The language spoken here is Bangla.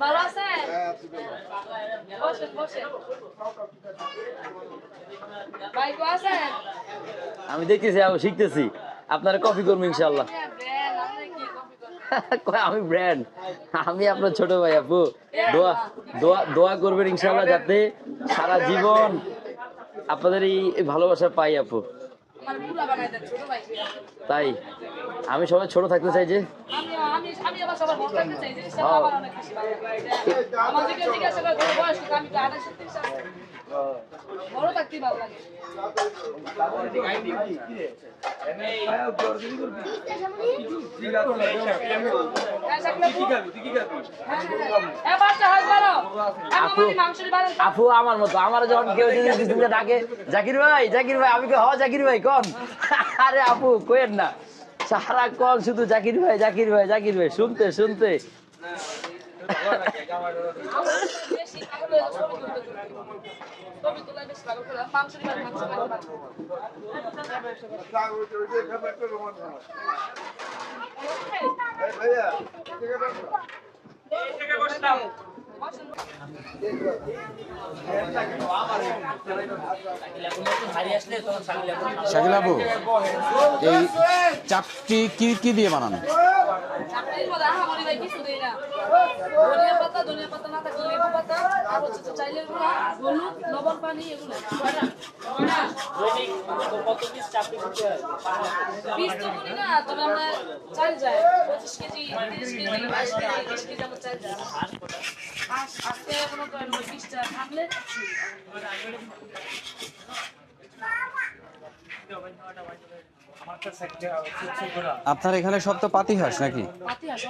ভালো আছেন? বসেন বসেন। ভাই আছেন? আমি দেখতেছি আমি শিখতেছি। আপনারা কফি করব ইনশাল্লাহ আমি ব্র্যান্ড আমি আপনার ছোট ভাই, আপু। দোয়া দোয়া দোয়া করবেন ইনশাল্লাহ যাতে সারা জীবন আপনাদের এই ভালোবাসা পাই, আপু। ভাই। তাই? আমি সবাই ছোট থাকতে চাই যে। হ্যাঁ, আপু? আপু। আমার মাংসের বাড়ো। আপু আমার মতো আমার যখন কেউ যদি কিছুদিন ডাকে জাকির ভাই জাকির ভাই আমি হ জাকির ভাই কন আরে আপু কোয়েন না সারা কল শুধু জাকির ভাই জাকির ভাই জাকির ভাই শুনতে শুনতে বেশি শাকিল এই চাপটি কি কি দিয়ে বানানো? আর হচ্ছে যে চাইলের গুঁড়া, হলুদ, লবণ, পানি, এগুলো। পিস তো করি না, তবে আমরা চাল যায়। 25 কেজি, 30 কেজি, 22 কেজি, 20 কেজি আমরা চাল যায়। আজকে করেন ওই 20 টা থাকলে আপনার এখানে সব তো পাতি হাঁস নাকি পাতি হাঁস।